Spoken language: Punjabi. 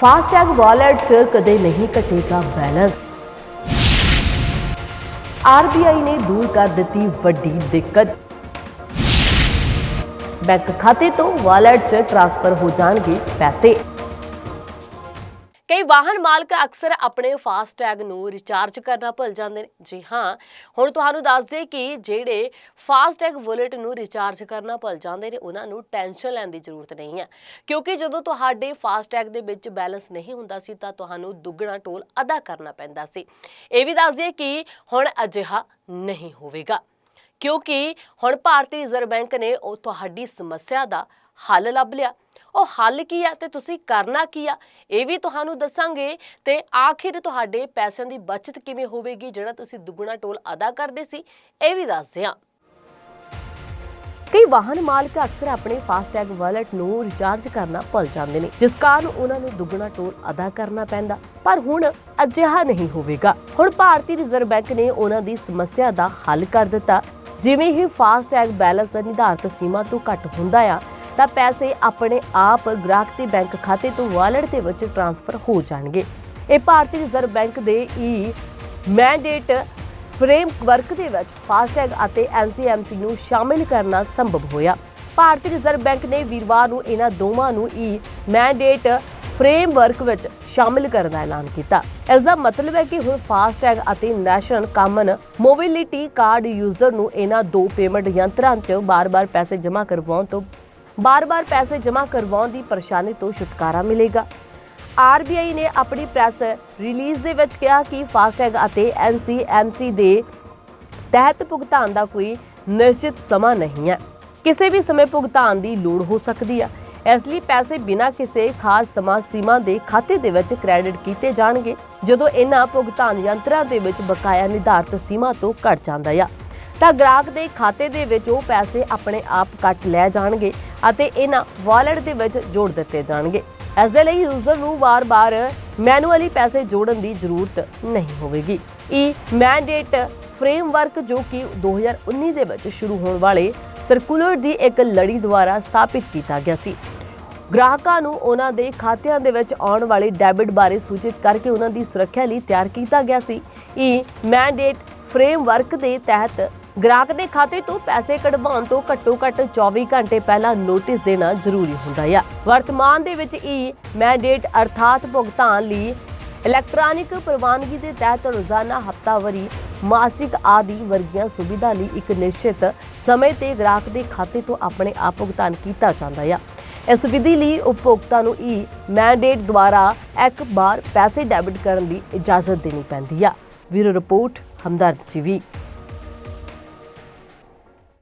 ਫਾਸਟੈਗ ਵਾਲਟ 'ਚ ਕਦੇ ਨਹੀਂ ਘਟੇਗਾ ਬੈਲੈਂਸ ਆਰਬੀਆਈ ਨੇ ਦੂਰ ਕਰ ਦਿੱਤੀ ਵੱਡੀ ਦਿੱਕਤ। ਬੈਂਕ ਖਾਤੇ ਤੋਂ ਵਾਲਟ 'ਚ ਟ੍ਰਾਂਸਫਰ ਹੋ ਜਾਣਗੇ ਪੈਸੇ। ਕਈ ਵਾਹਨ ਮਾਲਕ ਅਕਸਰ ਆਪਣੇ ਫਾਸਟੈਗ ਨੂੰ ਰਿਚਾਰਜ ਕਰਨਾ ਭੁੱਲ ਜਾਂਦੇ ਨੇ। ਜੀ ਹਾਂ, ਹੁਣ ਤੁਹਾਨੂੰ ਦੱਸ ਦੇ ਕਿ ਜਿਹੜੇ ਫਾਸਟੈਗ ਵਾਲਟ ਨੂੰ ਰਿਚਾਰਜ ਕਰਨਾ ਭੁੱਲ ਜਾਂਦੇ ਨੇ, ਉਹਨਾਂ ਨੂੰ ਟੈਨਸ਼ਨ ਲੈਣ ਦੀ ਜ਼ਰੂਰਤ ਨਹੀਂ ਹੈ। ਕਿਉਂਕਿ ਜਦੋਂ ਤੁਹਾਡੇ ਫਾਸਟੈਗ ਦੇ ਵਿੱਚ ਬੈਲੈਂਸ ਨਹੀਂ ਹੁੰਦਾ ਸੀ, ਤਾਂ ਤੁਹਾਨੂੰ ਦੁੱਗਣਾ ਟੋਲ ਅਦਾ ਕਰਨਾ ਪੈਂਦਾ ਸੀ। ਇਹ ਵੀ ਦੱਸ ਦਈਏ ਕਿ ਹੁਣ ਅਜਿਹਾ ਨਹੀਂ ਹੋਵੇਗਾ। ਕਿਉਂਕਿ ਹੁਣ ਭਾਰਤੀ ਰਿਜ਼ਰਵ ਬੈਂਕ ਨੇ ਉਹ ਤੁਹਾਡੀ ਸਮੱਸਿਆ ਦਾ ਹੱਲ ਲੱਭ ਲਿਆ। ਉਹ ਹੱਲ ਕੀ ਆ ਤੇ ਤੁਸੀਂ ਕਰਨਾ ਕੀ ਆ, ਇਹ ਵੀ ਤੁਹਾਨੂੰ ਦੱਸਾਂਗੇ ਤੇ ਆਖਿਰ ਤੁਹਾਡੇ ਪੈਸਿਆਂ ਦੀ ਬਚਤ ਕਿਵੇਂ ਹੋਵੇਗੀ, ਜਿਹੜਾ ਤੁਸੀਂ ਦੁੱਗਣਾ ਟੋਲ ਅਦਾ ਕਰਦੇ ਸੀ, ਇਹ ਵੀ ਦੱਸਦੇ ਹਾਂ। ਕਈ ਵਾਹਨ ਮਾਲਕ ਅਕਸਰ ਆਪਣੇ ਫਾਸਟੈਗ ਵਾਲਟ ਨੂੰ ਰਿਚਾਰਜ ਕਰਨਾ ਭੁੱਲ ਜਾਂਦੇ ਨੇ, ਜਿਸ ਕਾਰਨ ਉਹਨਾਂ ਨੂੰ ਦੁੱਗਣਾ ਟੋਲ ਅਦਾ ਕਰਨਾ ਪੈਂਦਾ, ਪਰ ਹੁਣ ਅਜਿਹਾ ਨਹੀਂ ਹੋਵੇਗਾ। ਹੁਣ ਭਾਰਤੀ ਰਿਜ਼ਰਵ ਬੈਂਕ ਨੇ ਉਹਨਾਂ ਦੀ ਸਮੱਸਿਆ ਦਾ ਹੱਲ ਕਰ ਦਿੱਤਾ। ਜਿਵੇਂ ਹੀ ਫਾਸਟੈਗ ਬੈਲੈਂਸ ਨਿਰਧਾਰਤ ਸੀਮਾ ਤੋਂ ਘੱਟ ਹੁੰਦਾ ਆ, ਤਾਂ ਪੈਸੇ ਆਪਣੇ ਆਪ ਗ੍ਰਾਹਕ ਦੇ ਬੈਂਕ ਖਾਤੇ ਤੋਂ ਵਾਲਟ ਦੇ ਵਿੱਚ ਟ੍ਰਾਂਸਫਰ ਹੋ ਜਾਣਗੇ। ਇਹ ਭਾਰਤੀ ਰਿਜ਼ਰਵ ਬੈਂਕ ਦੇ ਈ ਮੈਂਡੇਟ ਫਰੇਮਵਰਕ ਦੇ ਵਿੱਚ ਫਾਸਟੈਗ ਅਤੇ ਐਨਸੀਐਮਸੀ ਨੂੰ ਸ਼ਾਮਿਲ ਕਰਨਾ ਸੰਭਵ ਹੋਇਆ। ਭਾਰਤੀ ਰਿਜ਼ਰਵ ਬੈਂਕ ਨੇ ਵੀਰਵਾਰ ਨੂੰ ਇਹਨਾਂ ਦੋਵਾਂ ਨੂੰ ਈ ਮੈਂਡੇਟ ਫਰੇਮਵਰਕ ਵਿੱਚ ਸ਼ਾਮਿਲ ਕਰਨ ਦਾ ਐਲਾਨ ਕੀਤਾ। ਇਸ ਦਾ ਮਤਲਬ ਹੈ ਕਿ ਹੁਣ ਫਾਸਟੈਗ ਅਤੇ national common mobility card user ਨੂੰ ਇਹਨਾਂ ਦੋ ਪੇਮੈਂਟ ਯੰਤਰਾਂ 'ਚ ਬਾਰ-ਬਾਰ ਪੈਸੇ ਜਮ੍ਹਾਂ ਕਰਵਾਉਣ ਤੋਂ, ਬਾਰ-ਬਾਰ ਪੈਸੇ ਜਮ੍ਹਾਂ ਕਰਵਾਉਣ ਦੀ ਪਰੇਸ਼ਾਨੀ ਤੋਂ ਛੁਟਕਾਰਾ ਮਿਲੇਗਾ। ਆਰਬੀਆਈ ਨੇ ਆਪਣੀ ਪ੍ਰੈਸ ਰਿਲੀਜ਼ ਦੇ ਵਿੱਚ ਕਿਹਾ ਕਿ ਫਾਸਟੈਗ ਅਤੇ ਐਨਸੀਐਮਸੀ ਦੇ ਤਹਿਤ ਭੁਗਤਾਨ ਦਾ ਕੋਈ ਨਿਸ਼ਚਿਤ ਸਮਾਂ ਨਹੀਂ ਹੈ। ਕਿਸੇ ਵੀ ਸਮੇਂ ਭੁਗਤਾਨ ਦੀ ਲੋੜ ਹੋ ਸਕਦੀ ਹੈ। ਇਸ ਲਈ ਪੈਸੇ ਬਿਨਾਂ ਕਿਸੇ ਖਾਸ ਸਮਾਂ ਸੀਮਾ ਦੇ ਖਾਤੇ ਦੇ ਵਿੱਚ ਕ੍ਰੈਡਿਟ ਕੀਤੇ ਜਾਣਗੇ, ਜਦੋਂ ਇਹਨਾਂ ਭੁਗਤਾਨ ਯੰਤਰਾਂ ਦੇ ਵਿੱਚ ਬਕਾਇਆ ਨਿਰਧਾਰਤ ਸੀਮਾ ਤੋਂ ਘਟ ਜਾਂਦਾ ਹੈ ਤਾਂ ਗ੍ਰਾਹਕ ਦੇ ਖਾਤੇ ਦੇ ਵਿੱਚ ਉਹ ਪੈਸੇ ਆਪਣੇ ਆਪ ਕੱਟ ਲੈ ਜਾਣਗੇ ਅਤੇ ਇਹਨਾਂ ਵਾਲਟ ਦੇ ਵਿੱਚ ਜੋੜ ਦਿੱਤੇ ਜਾਣਗੇ। ਇਸ ਦੇ ਲਈ ਯੂਜ਼ਰ ਨੂੰ ਵਾਰ-ਵਾਰ ਮੈਨੂਅਲੀ ਪੈਸੇ ਜੋੜਨ ਦੀ ਜ਼ਰੂਰਤ ਨਹੀਂ ਹੋਵੇਗੀ। ਇਹ ਮੈਂਡੇਟ ਫਰੇਮਵਰਕ ਜੋ ਕਿ 2019 ਦੇ ਵਿੱਚ ਸ਼ੁਰੂ ਹੋਣ ਵਾਲੇ ਸਰਕੂਲਰ ਦੀ ਇੱਕ ਲੜੀ ਦੁਆਰਾ ਸਥਾਪਿਤ ਕੀਤਾ ਗਿਆ ਸੀ। ਗ੍ਰਾਹਕਾਂ ਨੂੰ ਉਹਨਾਂ ਦੇ ਖਾਤਿਆਂ ਦੇ ਵਿੱਚ ਆਉਣ ਵਾਲੇ ਡੈਬਿਟ ਬਾਰੇ ਸੂਚਿਤ ਕਰਕੇ ਉਹਨਾਂ ਦੀ ਸੁਰੱਖਿਆ ਲਈ ਤਿਆਰ ਕੀਤਾ ਗਿਆ ਸੀ। ਇਹ ਮੈਂਡੇਟ ਫਰੇਮਵਰਕ ਦੇ ਤਹਿਤ ਗ੍ਰਾਹਕ ਦੇ ਖਾਤੇ ਤੋਂ ਪੈਸੇ ਕਢਵਾਉਣ ਤੋਂ ਘੱਟੋ ਘੱਟ 24 ਘੰਟੇ ਪਹਿਲਾਂ ਨੋਟਿਸ ਦੇਣਾ ਜ਼ਰੂਰੀ ਹੁੰਦਾ ਹੈ ਵਰਤਮਾਨ ਦੇ ਵਿੱਚ ਇਹ ਮੈਂਡੇਟ ਅਰਥਾਤ ਭੁਗਤਾਨ ਲਈ ਇਲੈਕਟ੍ਰੋਨਿਕ ਪ੍ਰਵਾਨਗੀ ਦੇ ਤਹਿਤ ਰੋਜ਼ਾਨਾ ਹਫਤਾਵਾਰੀ ਮਾਸਿਕ ਆਦਿ ਵਰਗੀਆਂ ਸੁਵਿਧਾ ਲਈ ਇੱਕ ਨਿਸ਼ਚਿਤ ਸਮੇਂ ਤੇ ਗ੍ਰਾਹਕ ਦੇ ਖਾਤੇ ਤੋਂ ਆਪਣੇ ਆਪ ਭੁਗਤਾਨ ਕੀਤਾ ਜਾਂਦਾ ਹੈ ਇਸ ਵਿਧੀ ਲਈ ਉਪਭੋਗਤਾ ਨੂੰ ਹੀ ਮੈਂਡੇਟ ਦੁਆਰਾ ਇੱਕ ਵਾਰ ਪੈਸੇ ਡੈਬਿਟ ਕਰਨ ਦੀ ਇਜਾਜ਼ਤ ਦੇਣੀ ਪੈਂਦੀ ਆ। ਵੀਰੋ ਰਿਪੋਰਟ, ਹਮਦਰਦ ਟੀਵੀ।